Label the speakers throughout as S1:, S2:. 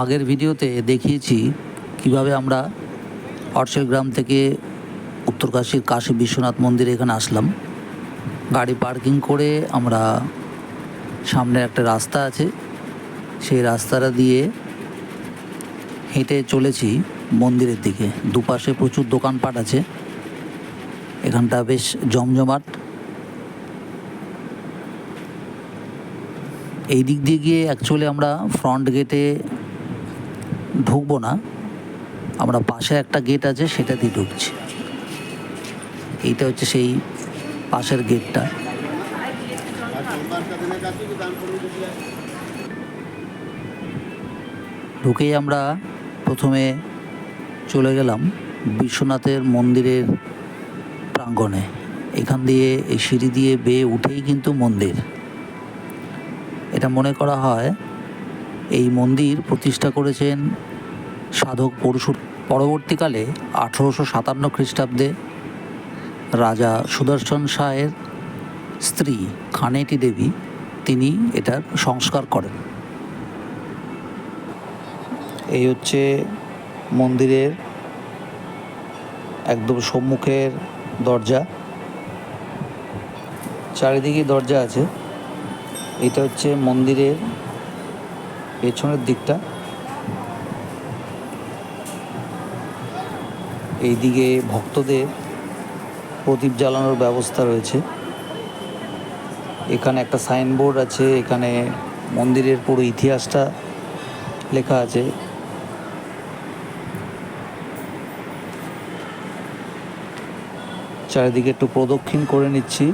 S1: আগের ভিডিওতে দেখিয়েছি কীভাবে আমরা অরসেল গ্রাম থেকে উত্তরকাশীর কাশী বিশ্বনাথ মন্দিরে এখানে আসলাম। গাড়ি পার্কিং করে আমরা সামনে একটা রাস্তা আছে। সেই রাস্তাটা দিয়ে হেঁটে চলেছি মন্দিরের দিকে। দুপাশে প্রচুর দোকানপাট আছে। এখানটা বেশ জমজমাট। এই দিক দিয়ে গিয়ে অ্যাকচুয়ালি আমরা ফ্রন্ট গেটে ঢুকবো না। আমরা পাশে একটা গেট আছে, সেটা দিয়ে ঢুকছি। এইটা হচ্ছে সেই পাশের গেটটা ঢুকেই আমরা প্রথমে চলে গেলাম বিশ্বনাথের মন্দিরের প্রাঙ্গণে। এখান দিয়ে এই সিঁড়ি দিয়ে বেয়ে উঠেই কিন্তু মন্দির। এটা মনে করা হয় এই মন্দির প্রতিষ্ঠা করেছেন সাধক পরশু, পরবর্তীকালে আঠেরোশো সাতান্ন খ্রিস্টাব্দে রাজা সুদর্শন শাহের স্ত্রী খানেটি দেবী, তিনি এটার সংস্কার করেন। এই হচ্ছে মন্দিরের একদম সম্মুখের দরজা। চারিদিকে দরজা আছে। এটা হচ্ছে মন্দিরের পেছনের দিকটা। এইদিকে ভক্তদের প্রদীপ জ্বালানোর ব্যবস্থা রয়েছে। এখানে একটা সাইনবোর্ড আছে, এখানে মন্দিরের পুরো ইতিহাসটা লেখা আছে। চারিদিকে একটু প্রদক্ষিণ করে নিচ্ছি।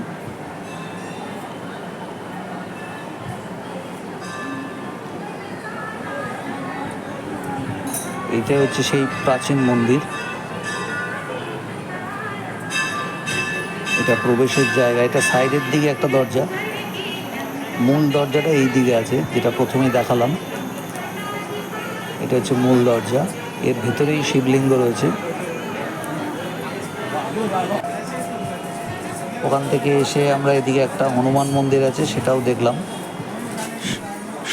S1: এটা হচ্ছে সেই প্রাচীন মন্দির। এটা প্রবেশের জায়গা, এটা সাইডের দিকে একটা দরজা। মূল দরজাটা এই দিকে আছে, যেটা প্রথমে দেখালাম। এটা হচ্ছে মূল দরজা। এর ভেতরেই শিবলিঙ্গ রয়েছে। ওখান থেকে এসে আমরা এদিকে একটা হনুমান মন্দির আছে, সেটাও দেখলাম।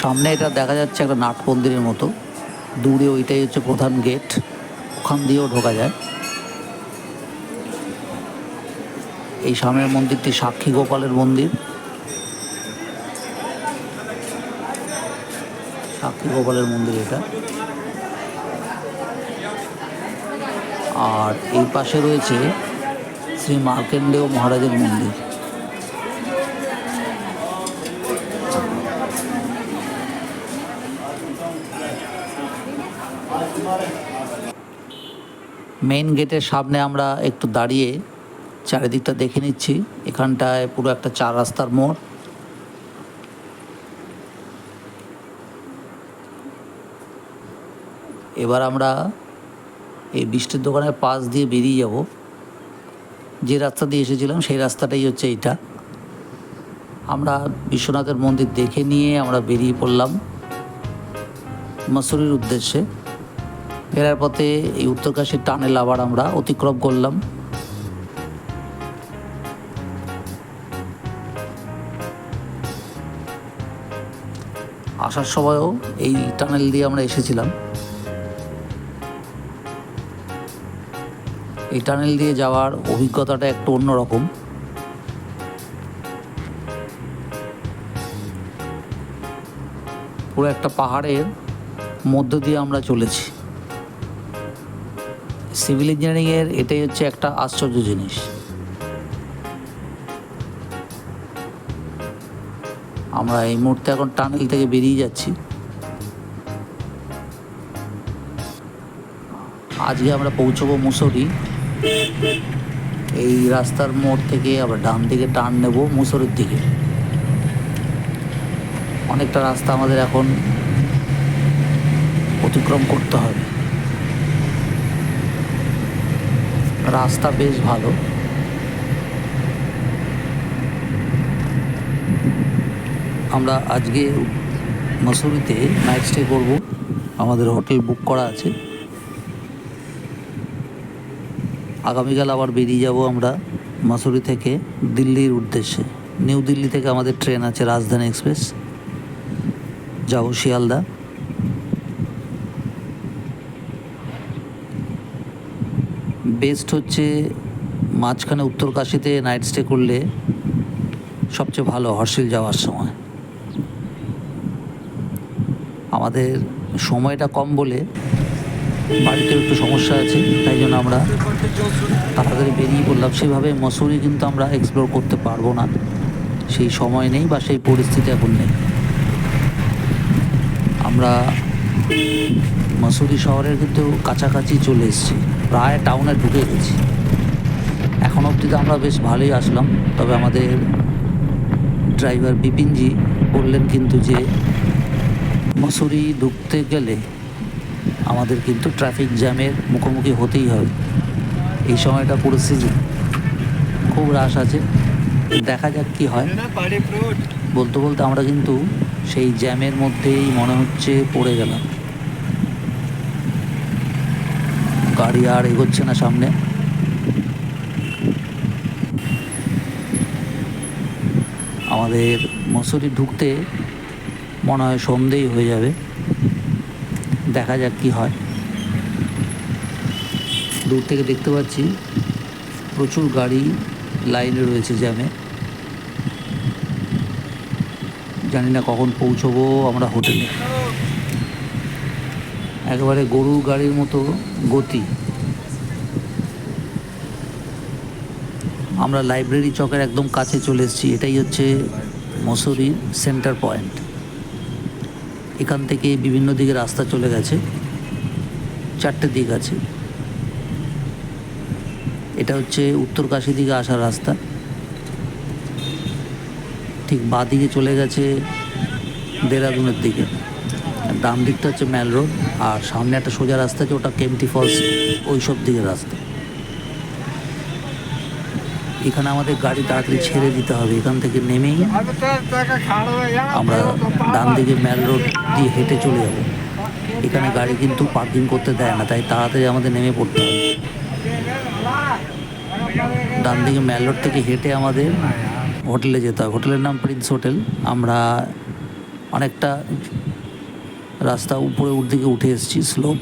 S1: সামনে এটা দেখা যাচ্ছে একটা নাট মন্দিরের মতো। দূরে ওইটাই হচ্ছে প্রধান গেট ওখান দিয়েও ঢোকা যায়। এই সামনের মন্দিরটি সাক্ষী গোপালের মন্দির। সাক্ষী গোপালের মন্দির এটা। আর এই পাশে রয়েছে শ্রী মার্কেন্ডেয় মহারাজের মন্দির। মেইন গেটের সামনে আমরা একটু দাঁড়িয়ে চারিদিকটা দেখে নিচ্ছি। এখানটায় পুরো একটা চার রাস্তার মোড়। এবার আমরা এই বৃষ্টির দোকানের পাশ দিয়ে বেরিয়ে যাব। যে রাস্তা দিয়ে এসেছিলাম, সেই রাস্তাটাই হচ্ছে এইটা। আমরা বিশ্বনাথের মন্দির দেখে নিয়ে আমরা বেরিয়ে পড়লাম। মসুরির উদ্দেশ্যে। ফেরার পথে এই উত্তরকাশীর টানেল আবার আমরা অতিক্রম করলাম। আসার সময়ও এই টানেল দিয়ে আমরা এসেছিলাম। এই টানেল দিয়ে যাওয়ার অভিজ্ঞতাটা একটু অন্যরকম। পুরো একটা পাহাড়ের মধ্য দিয়ে আমরা চলেছি। সিভিল ইঞ্জিনিয়ারিংয়ের এটাই হচ্ছে একটা আশ্চর্য জিনিস। আমরা এই মুহূর্তে এখন টানেল থেকে বেরিয়ে যাচ্ছি। আজকে আমরা পৌঁছবো মুসৌরি। এই রাস্তার মোড় থেকে আবার ডান দিকে টার্ন নেব মুসৌরির দিকে। অনেকটা রাস্তা আমাদের এখন অতিক্রম করতে হবে। রাস্তা বেশ ভালো। আমরা আজকে মসুরিতে নাইট স্টে করব। আমাদের হোটেল বুক করা আছে। আগামীকাল আবার বেরিয়ে যাব আমরা মাসুরি থেকে দিল্লির উদ্দেশ্যে। নিউ দিল্লি থেকে আমাদের ট্রেন আছে রাজধানী এক্সপ্রেস। যাব শিয়ালদা। বেস্ট হচ্ছে মাঝখানে উত্তরকাশিতে নাইট স্টে করলে সবচেয়ে ভালো হর্ষিল যাওয়ার সময়। আমাদের সময়টা কম বলে বাড়িতে একটু সমস্যা আছে, তাই জন্য আমরা তাড়াতাড়ি বেরিয়ে পড়লাম। সেভাবে মসুরি কিন্তু আমরা এক্সপ্লোর করতে পারব না। সেই সময় নেই বা সেই পরিস্থিতি এখন নেই। আমরা মসুরি শহরের কিন্তু কাছাকাছি চলে এসেছি। প্রায় টাউনে ঢুকে গেছি। এখন অবধি তো আমরা বেশ ভালোই আসলাম, তবে আমাদের ড্রাইভার বিপিনজি বললেন কিন্তু যে, মসুরি ঢুকতে গেলে আমাদের কিন্তু ট্রাফিক জ্যামের মুখোমুখি হতেই হবে। এই সময়টা পরিস্থিতি খুব রাশ আছে। দেখা যাক কি হয়। বলতে বলতে আমরা কিন্তু সেই জ্যামের মধ্যেই মনে হচ্ছে পড়ে গেলাম। গাড়ি আর এগোচ্ছে না সামনে। আমাদের মসুরি ঢুকতে মনে হয় সন্ধেই হয়ে যাবে। দেখা যাক কি হয়। দূর থেকে দেখতে পাচ্ছি প্রচুর গাড়ি লাইনে রয়েছে জ্যামে। জানি না কখন পৌঁছবো আমরা হোটেলে। একেবারে গরু গাড়ির মতো গতি। আমরা লাইব্রেরি চকের একদম কাছে চলে এসেছি, এটাই হচ্ছে মসুরির সেন্টার পয়েন্ট। এখান থেকে বিভিন্ন দিকে রাস্তা চলে গেছে, চারটে দিক আছে। এটা হচ্ছে উত্তরকাশি দিকে আসার রাস্তা। ঠিক বাঁ দিকে চলে গেছে দেরাদুনের দিকে। ডান দিকটা হচ্ছে ম্যাল রোড আর সামনে একটা সোজা রাস্তা আছে, ওটা কেমটি ফলস ওই সব দিকের রাস্তা। এখানে আমাদের গাড়ি তাড়াতাড়ি ছেড়ে দিতে হবে, এখান থেকে নেমেই আমরা ডান দিকে ম্যাল রোড দিয়ে হেঁটে চলে যাব। এখানে গাড়ি কিন্তু পার্কিং করতে দেয় না, তাই তাড়াতাড়ি আমাদের নেমে পড়তে হবে। ডান দিকে ম্যাল রোড থেকে হেঁটে আমাদের হোটেলে যেতে হবে। হোটেলের নাম প্রিন্স হোটেল আমরা অনেকটা রাস্তা উপরে দিকে উঠে এসেছি স্লোপ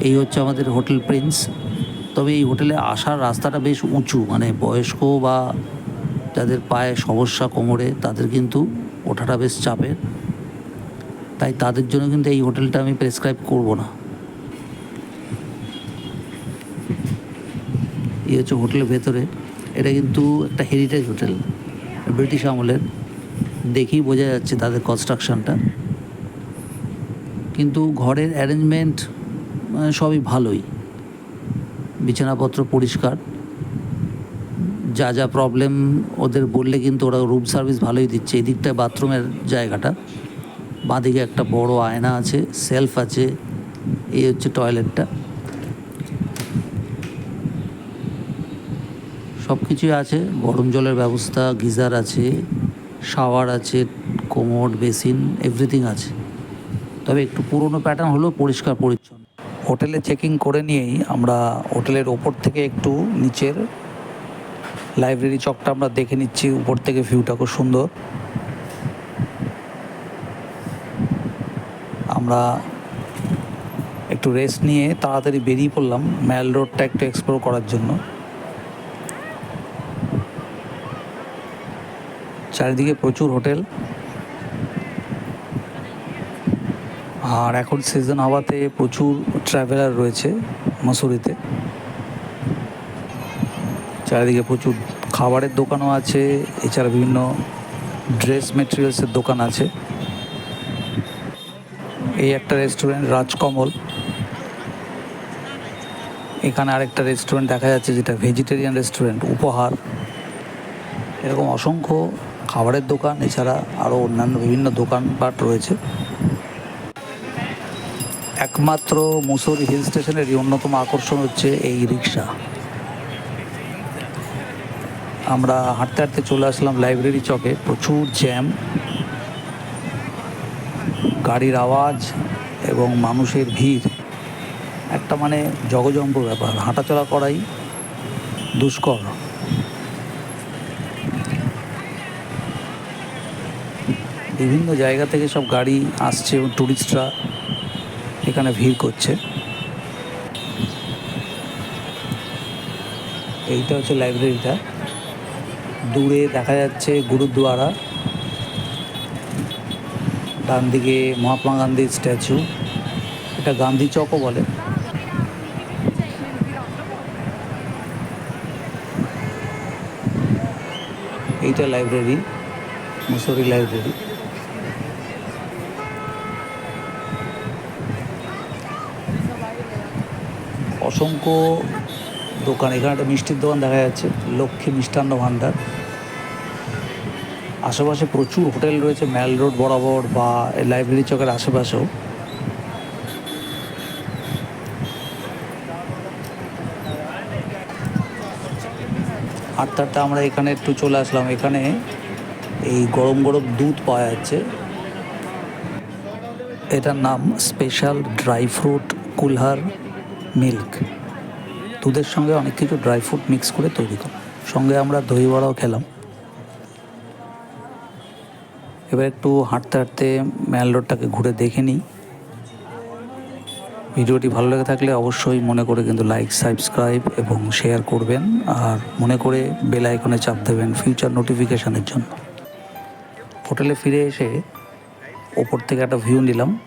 S1: এই হচ্ছে আমাদের হোটেল প্রিন্স তবে এই হোটেলে আসার রাস্তাটা বেশ উঁচু মানে বয়স্ক বা যাদের পায়ে সমস্যা কোমরে, তাদের কিন্তু ওঠাটা বেশ চাপের। তাই তাদের জন্য কিন্তু এই হোটেলটা আমি প্রেসক্রাইব করব না। এই হচ্ছে হোটেলের ভেতরে। এটা কিন্তু একটা হেরিটেজ হোটেল ব্রিটিশ আমলের। দেখেই বোঝা যাচ্ছে তাদের কনস্ট্রাকশনটা কিন্তু ঘরের অ্যারেঞ্জমেন্ট সবই ভালোই। বিছানাপত্র পরিষ্কার। যা যা প্রবলেম ওদের বললে কিন্তু ওরা রুম সার্ভিস ভালোই দিচ্ছে। এই দিকটায় বাথরুমের জায়গাটা। বাঁদিকে একটা বড় আয়না আছে সেলফ আছে, এই হচ্ছে টয়লেটটা সব কিছুই আছে, গরম জলের ব্যবস্থা, গিজার আছে শাওয়ার আছে কোমোড বেসিন এভরিথিং আছে। তবে একটু পুরনো প্যাটার্ন হলেও পরিষ্কার, পরিচ্ছন্ন। হোটেলে চেকিং করে নিয়েই আমরা হোটেলের ওপর থেকে একটু নিচের লাইব্রেরি চকটা আমরা দেখে নিচ্ছি, উপর থেকে ভিউটা খুব সুন্দর। আমরা একটু রেস্ট নিয়ে তাড়াতাড়ি বেরিয়ে পড়লাম ম্যাল রোডটা একটু এক্সপ্লোর করার জন্য। চারিদিকে প্রচুর হোটেল। আর এখন সিজন হওয়াতে প্রচুর ট্রাভেলার রয়েছে মসুরিতে। চারিদিকে প্রচুর খাবারের দোকানও আছে, এছাড়া বিভিন্ন ড্রেস মেটেরিয়ালসের দোকান আছে। এই একটা রেস্টুরেন্ট রাজকমল। এখানে আরেকটা রেস্টুরেন্ট দেখা যাচ্ছে যেটা ভেজিটেরিয়ান রেস্টুরেন্ট উপহার। এরকম অসংখ্য খাবারের দোকান, এছাড়া আরও অন্যান্য বিভিন্ন দোকানপাট রয়েছে। একমাত্র মুসুরি হিল স্টেশনেরই অন্যতম আকর্ষণ হচ্ছে এই রিক্সা আমরা হাঁটতে হাঁটতে চলে আসলাম লাইব্রেরি চকে, প্রচুর জ্যাম গাড়ির আওয়াজ এবং মানুষের ভিড়। একটা মানে জগজম্ব ব্যাপার, হাঁটাচলা করাই দুষ্কর। বিভিন্ন জায়গা থেকে সব গাড়ি আসছে এবং ট্যুরিস্টরা এখানে ভিড় করছে। এইটা হচ্ছে লাইব্রেরিটা। দূরে দেখা যাচ্ছে গুরুদ্বারা। ডান দিকে মহাত্মা গান্ধীর স্ট্যাচু। এটা গান্ধী চকও বলে। এইটা লাইব্রেরি, মুসরি লাইব্রেরি। অসংখ্য দোকান, এখানে একটা মিষ্টির দোকান দেখা যাচ্ছে, লক্ষ্মী মিষ্টান্ন ভাণ্ডার আশেপাশে প্রচুর হোটেল রয়েছে ম্যাল রোড বরাবর বা লাইব্রেরি চকের আশেপাশেও। হাঁটতে আমরা এখানে একটু চলে আসলাম। এখানে এই গরম গরম দুধ পাওয়া যাচ্ছে। এটার নাম special dry fruit kulhar. Milk. দুধের সঙ্গে অনেক কিছু ড্রাই ফ্রুট মিক্স করে তৈরি করে। সঙ্গে আমরা দই বড়াও খেলাম। এবার একটু হাঁটতে হাঁটতে ম্যাল রোডটাকে ঘুরে দেখে নিই। ভিডিওটি ভালো লেগে থাকলে অবশ্যই মনে করে কিন্তু লাইক, সাবস্ক্রাইব এবং শেয়ার করবেন। আর মনে করে বেল আইকনে চাপ দেবেন ফিউচার নোটিফিকেশানের জন্য। হোটেলে ফিরে এসে ওপর থেকে একটা ভিউ নিলাম।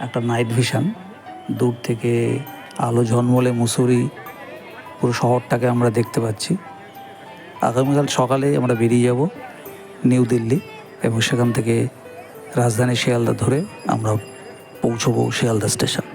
S1: একটা নাইট ভিশন দূর থেকে আলো ঝলমলে মুসুরি পুরো শহরটাকে আমরা দেখতে পাচ্ছি। আগামীকাল সকালে আমরা বেরিয়ে যাব নিউ দিল্লি এবং সেখান থেকে রাজধানী শিয়ালদা ধরে আমরা পৌঁছবো শিয়ালদা স্টেশন।